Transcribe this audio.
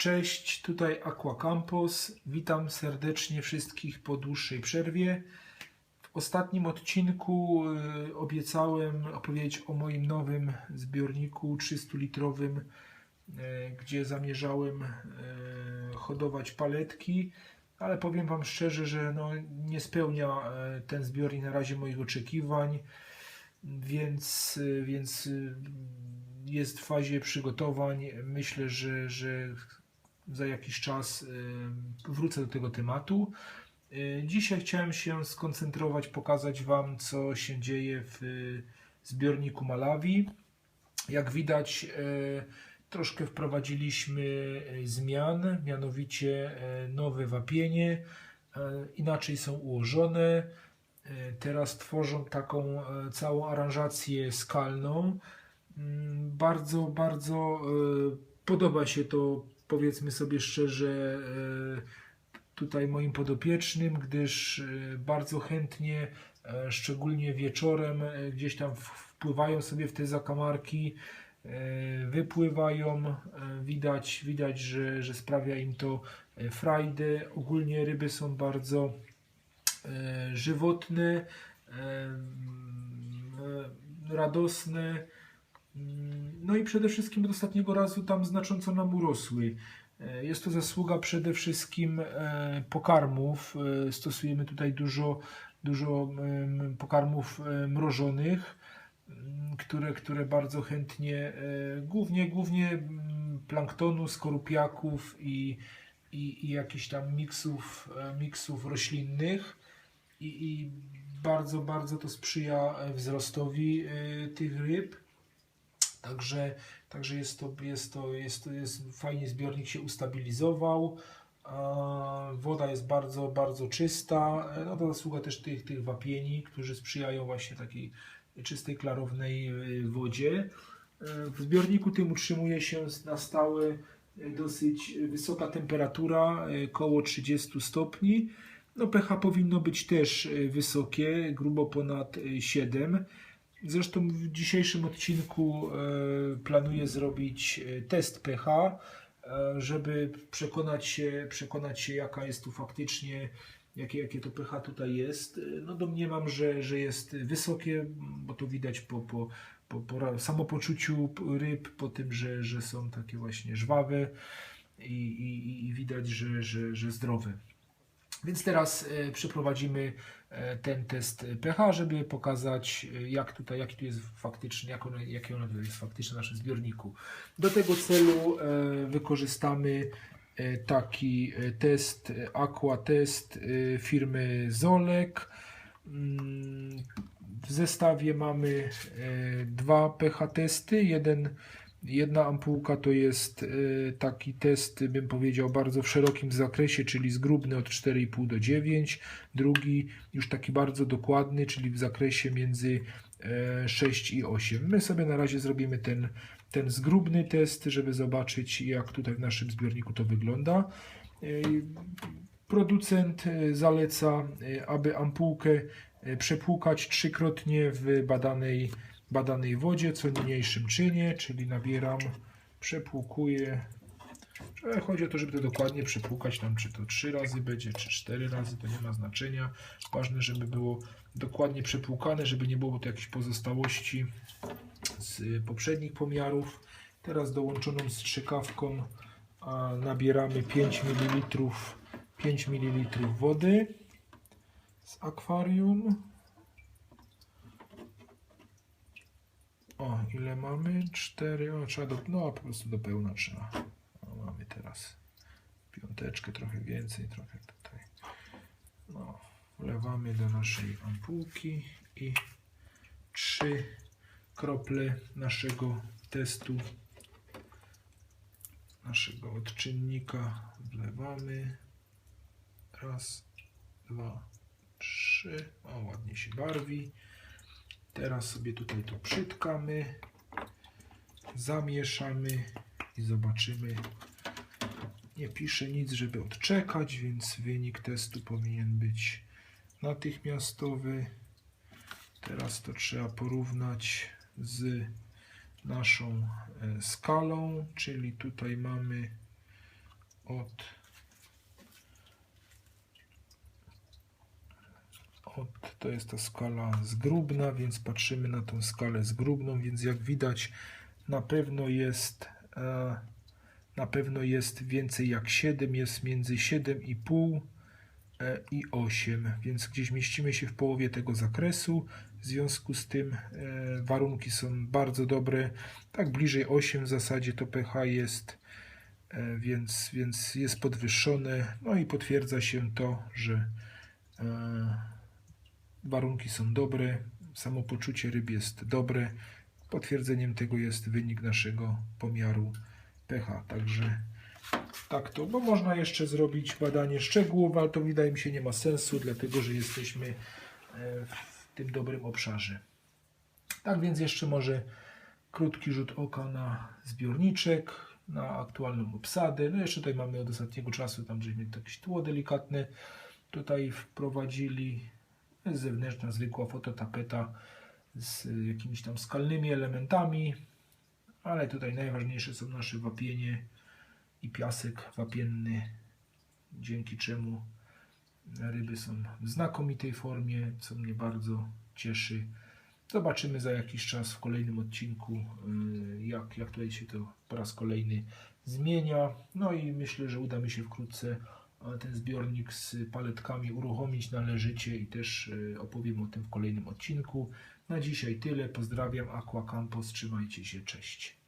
Cześć, tutaj Aqua Campus. Witam serdecznie wszystkich po dłuższej przerwie. W ostatnim odcinku y, obiecałem opowiedzieć o moim nowym zbiorniku 300-litrowym, y, gdzie zamierzałem y, hodować paletki, ale powiem Wam szczerze, że no, nie spełnia ten zbiornik na razie moich oczekiwań, więc, więc jest w fazie przygotowań. Myślę, że, że za jakiś czas y, wrócę do tego tematu. Y, Dzisiaj chciałem się skoncentrować, pokazać Wam, co się dzieje w y, zbiorniku Malawi. Jak widać, troszkę wprowadziliśmy zmian, mianowicie nowe wapienie, inaczej są ułożone. Teraz tworzą taką całą aranżację skalną. Mm, Bardzo, bardzo podoba się to, powiedzmy sobie szczerze, y, tutaj moim podopiecznym, gdyż y, bardzo chętnie, e, szczególnie wieczorem, e, gdzieś tam wpływają sobie w te zakamarki, e, wypływają. e, Widać, widać że, że sprawia im to e, frajdę. Ogólnie ryby są bardzo e, żywotne, e, e, radosne. Mm, No i przede wszystkim od ostatniego razu tam znacząco nam urosły. E, Jest to zasługa przede wszystkim e, pokarmów. E, Stosujemy tutaj dużo, dużo pokarmów mrożonych, m, które, które bardzo chętnie, głównie, głównie mm, planktonu, skorupiaków i, i, i jakichś tam miksów, miksów roślinnych. I, I bardzo, bardzo to sprzyja wzrostowi tych ryb. Także, także jest to, jest to, jest to jest fajnie zbiornik się ustabilizował. Woda jest bardzo, bardzo czysta. E, No to zasługa też tych, tych wapieni, którzy sprzyjają właśnie takiej czystej, klarownej e, wodzie. E, W zbiorniku tym utrzymuje się na stałe dosyć wysoka temperatura, e, koło 30 stopni. No pH powinno być też wysokie, grubo ponad e, 7. Zresztą w dzisiejszym odcinku e, planuję zrobić e, test pH, e, żeby przekonać się, przekonać się jaka jest tu faktycznie, jakie, jakie to pH tutaj jest. No domniemam, że, że jest wysokie, bo to widać po, po, po, po samopoczuciu ryb, po tym, że, że są takie właśnie żwawe i, i, i widać, że, że, że zdrowe. Więc teraz e, przeprowadzimy e, ten test pH, żeby pokazać e, jak tutaj, jaki tu jest faktyczny, jak ono, jakie ono jest faktyczne w naszym zbiorniku. Do tego celu wykorzystamy taki test, Aqua Test firmy Zolek. Mm, W zestawie mamy dwa pH testy. Jeden, jedna ampułka to jest e, taki test, bym powiedział, bardzo w szerokim zakresie, czyli zgrubny od 4,5 do 9. Drugi już taki bardzo dokładny, czyli w zakresie między e, 6 i 8. My sobie na razie zrobimy ten, ten zgrubny test, żeby zobaczyć, jak tutaj w naszym zbiorniku to wygląda. E, Producent e, zaleca, e, aby ampułkę e, przepłukać trzykrotnie w badanej, badanej wodzie, co niniejszym czynię, czyli nabieram, przepłukuję. Chodzi o to, żeby to dokładnie przepłukać, tam czy to trzy razy będzie, czy cztery razy, to nie ma znaczenia. Ważne, żeby było dokładnie przepłukane, żeby nie było tu jakichś pozostałości z poprzednich pomiarów. Teraz dołączoną strzykawką nabieramy 5 ml 5 ml wody z akwarium. O, ile mamy? 4. O, trzeba do, no po prostu do pełna trzeba. Mamy teraz piąteczkę, trochę więcej, trochę tutaj. No, wlewamy do naszej ampułki i trzy krople naszego testu, naszego odczynnika wlewamy. Raz, dwa, trzy. O, ładnie się barwi. Teraz sobie tutaj to przytkamy, zamieszamy i zobaczymy. Nie pisze nic, żeby odczekać, więc wynik testu powinien być natychmiastowy. Teraz to trzeba porównać z naszą e, skalą, czyli tutaj mamy od od, to jest ta skala zgrubna, więc patrzymy na tą skalę zgrubną, więc jak widać na pewno jest e, na pewno jest więcej jak 7, jest między 7,5 e, i 8, więc gdzieś mieścimy się w połowie tego zakresu. W związku z tym e, warunki są bardzo dobre. Tak bliżej 8 w zasadzie to pH jest, e, więc, więc jest podwyższone. No i potwierdza się to, że e, warunki są dobre, samopoczucie ryb jest dobre. Potwierdzeniem tego jest wynik naszego pomiaru pH. Także tak to, bo można jeszcze zrobić badanie szczegółowe, ale to wydaje mi się nie ma sensu, dlatego że jesteśmy e, w tym dobrym obszarze. Tak więc jeszcze może krótki rzut oka na zbiorniczek, na aktualną obsadę. No jeszcze tutaj mamy od ostatniego czasu, tam żeśmy jakieś tło delikatne tutaj wprowadzili. Jest zewnętrzna, zwykła fototapeta z jakimiś tam skalnymi elementami, ale tutaj najważniejsze są nasze wapienie i piasek wapienny, dzięki czemu ryby są w znakomitej formie, co mnie bardzo cieszy. Zobaczymy za jakiś czas w kolejnym odcinku, yy, jak, jak tutaj się to po raz kolejny zmienia. No i myślę, że uda mi się wkrótce ten zbiornik z paletkami uruchomić należycie i też yy, opowiem o tym w kolejnym odcinku. Na dzisiaj tyle. Pozdrawiam Aqua Campus. Trzymajcie się. Cześć.